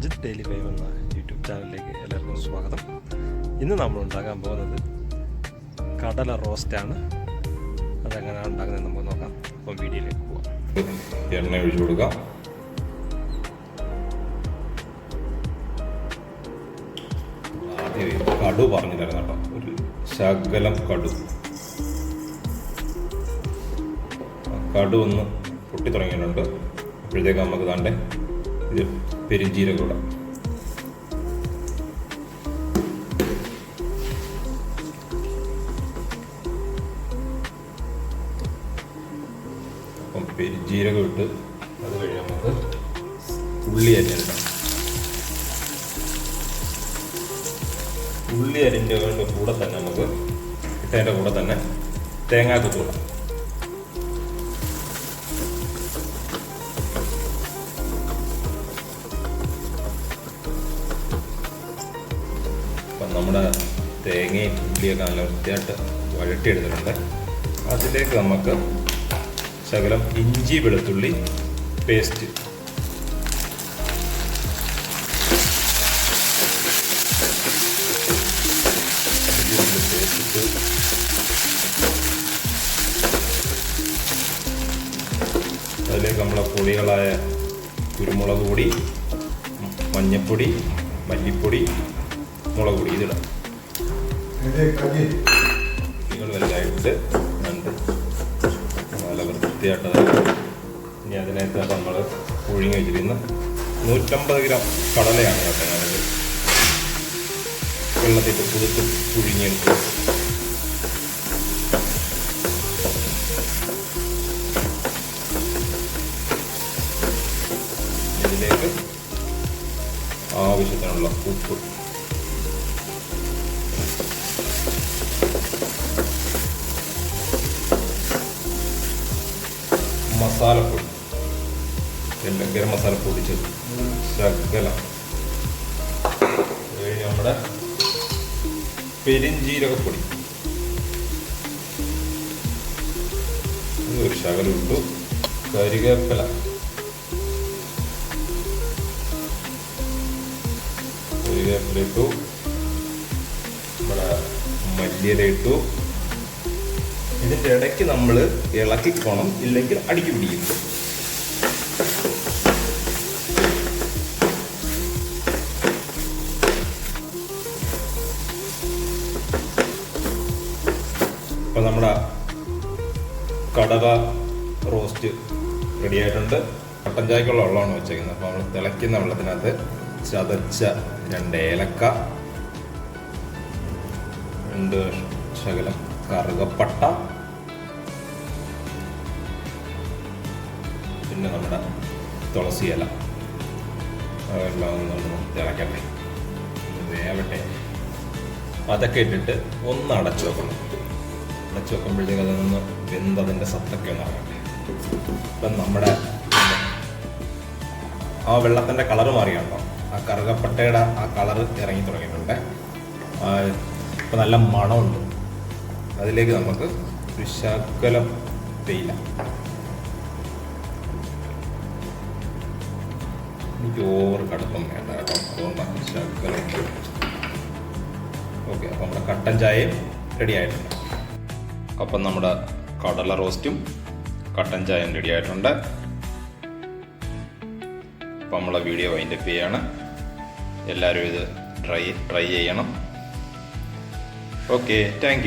Ajith daily five എന്ന YouTube ചാനലിലേക്ക് എല്ലാവർക്കും സ്വാഗതം. ഇന്ന് നമ്മൾ ഉണ്ടാക്കാൻ പോകുന്നത് കടല റോസ്റ്റാണ് അതെങ്ങനെയാണ് ഉണ്ടാക്കുന്നത് നമുക്ക് നോക്കാം. അപ്പോൾ വീഡിയോയിലേക്ക് പോവാം. എണ്ണ ഒഴിച്ചു കൊടുക്കാം ആദ്യം കടു പറഞ്ഞു തരാം കേട്ടോ. ഒരു ശകലം കടു. കടു ഒന്ന് പൊട്ടി തുടങ്ങിയിട്ടുണ്ട്. അപ്പോഴത്തേക്ക് നമുക്ക് താണ്ടെ ഇത് പെരുംജീരകം അപ്പം പെരുംജീരകം ഇട്ട് അത് കഴിഞ്ഞ് നമുക്ക് ഉള്ളി അരിഞ്ഞിടാം ഉള്ളി അരിഞ്ഞതിന്റെ കൂടെ തന്നെ നമുക്ക് ഇട്ടതിന്റെ കൂടെ തന്നെ തേങ്ങാക്കൊത്ത് നമ്മുടെ തേങ്ങയും ഉള്ളിയൊക്കെ നല്ല വൃത്തിയായിട്ട് വഴട്ടിയെടുത്തിട്ടുണ്ട് അതിലേക്ക് നമുക്ക് ശകലം ഇഞ്ചി വെളുത്തുള്ളി പേസ്റ്റ്. അതിലേക്ക് നമ്മളെ പൊടികളായ കുരുമുളക് പൊടി മഞ്ഞപ്പൊടി മല്ലിപ്പൊടി മുളക് പൊടി ഇതിടാം. നിങ്ങൾ വലുതായിട്ട് നല്ല വൃത്തിയായിട്ട് ഇനി അതിനകത്ത് നമ്മൾ പുഴുങ്ങി വെച്ചിരുന്ന നൂറ്റമ്പത് ഗ്രാം കടലയാണ് കേട്ടോ ഞാനത് വെള്ളത്തിട്ട് പുതുത്ത് പുഴുങ്ങിയെടുത്ത് ഇതിലേക്ക് ആവശ്യത്തിനുള്ള ഉപ്പ്. മസാലപ്പൊടി. എല്ലാം ഗരം മസാല പൊടിച്ചത് ശകലം. നമ്മുടെ പെരിഞ്ജീരകപ്പൊടി ഇത് ഒരു ശകലം ഇട്ടു. കരിവേപ്പില. കരിവേപ്പില ഇട്ടു. നമ്മുടെ മല്ലിയില ഇട്ടു. ഇതിന്റെ ഇടയ്ക്ക് നമ്മൾ ഇളക്കിക്കോണം ഇല്ലെങ്കിൽ അടിക്ക് പിടിക്കും. അപ്പോൾ നമ്മുടെ കടക റോസ്റ്റ് റെഡി ആയിട്ടുണ്ട്. കട്ടൻ ചായക്കുള്ള വെള്ളമാണ് വെച്ചേക്കുന്നത്. അപ്പോൾ നമ്മൾ തിളയ്ക്കുന്ന വെള്ളത്തിനകത്ത് ചതച്ച രണ്ട് ഏലക്ക രണ്ട് ശകലം കറുകപ്പട്ട പിന്നെ നമ്മുടെ തുളസി ഇല അതെല്ലാം ഒന്ന് തിളക്കട്ടെ വേവട്ടെ. അതൊക്കെ ഇട്ടിട്ട് ഒന്ന് അടച്ചു വെക്കണം. അടച്ചു വെക്കുമ്പോഴത്തേക്ക് അതൊന്ന് വെന്തതിന്റെ സത്തൊക്കെ ഒന്ന് ഇറങ്ങട്ടെ. ഇപ്പം നമ്മുടെ ആ വെള്ളത്തിന്റെ കളർ മാറിയാണല്ലോ. ആ കറുകപ്പട്ടയുടെ ആ കളർ ഇറങ്ങി തുടങ്ങിയിട്ടുണ്ട്. ഇപ്പം നല്ല മണമുണ്ട്. അതിലേക്ക് നമുക്ക് ശകലം തേയില. എനിക്ക് ഓവർ കടുപ്പം വേണ്ട കേട്ടോ. അതുകൊണ്ടാണ് ശകലം ഓക്കെ അപ്പോൾ നമ്മുടെ കട്ടൻ ചായയും റെഡി ആയിട്ടുണ്ട്. അപ്പം നമ്മുടെ കടല റോസ്റ്റും കട്ടൻ ചായയും റെഡി ആയിട്ടുണ്ട്. അപ്പം നമ്മളെ വീഡിയോ വൈൻഡപ്പ് ചെയ്യാണ്. എല്ലാവരും ഇത് ട്രൈ ട്രൈ ചെയ്യണം. Okay thank